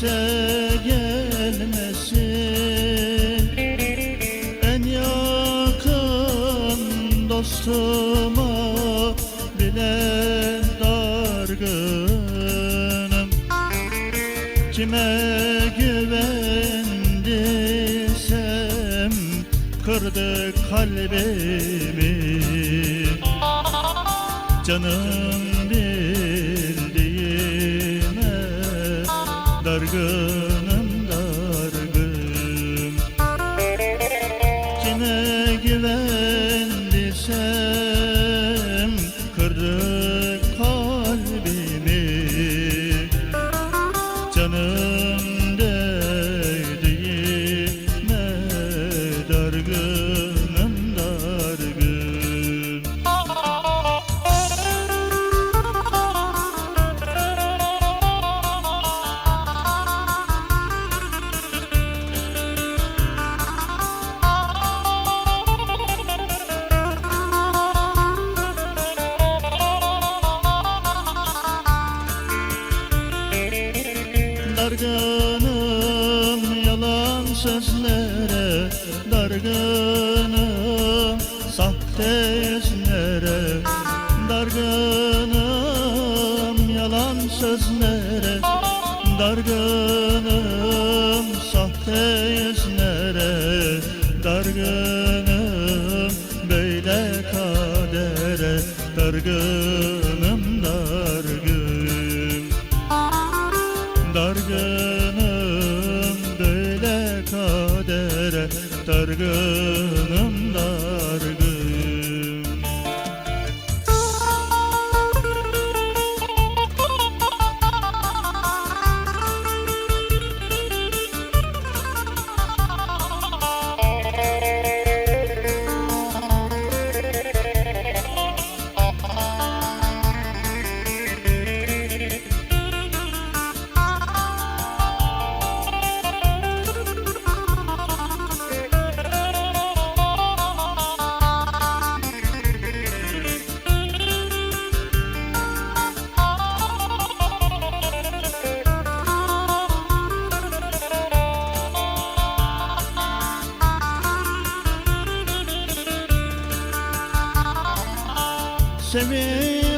gelse gelmesin. En yakın dostuma bile dargınım. Kime güvendiysem kırdı kalbimi. Canım Dargınım yalan sözlere Dargınım sahte yüzlere Dargınım yalan sözlere Dargınım sahte yüzlere Dargınım böyle kadere Dargınım kadere Dargınım dargın sever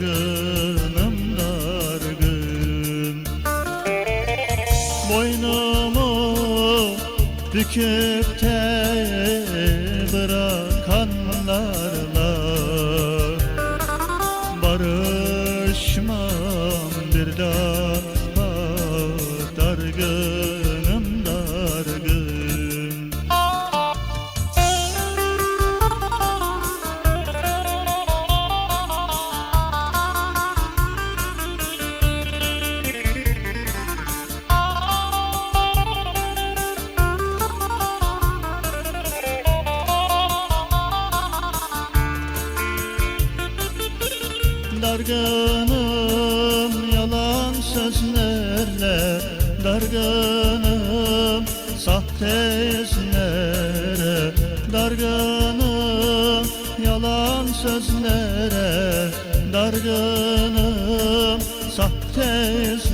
dargınım dargın. Boynumu büküp de bırakanlarla Dargınım yalan sözlerle Dargınım sahte yüzlere Dargınım yalan sözlere Dargınım sahte yüzlere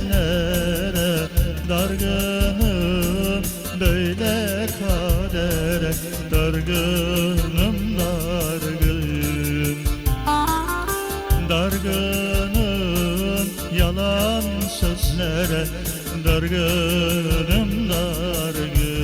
Dargınım yalan sözlere Dargınım dargın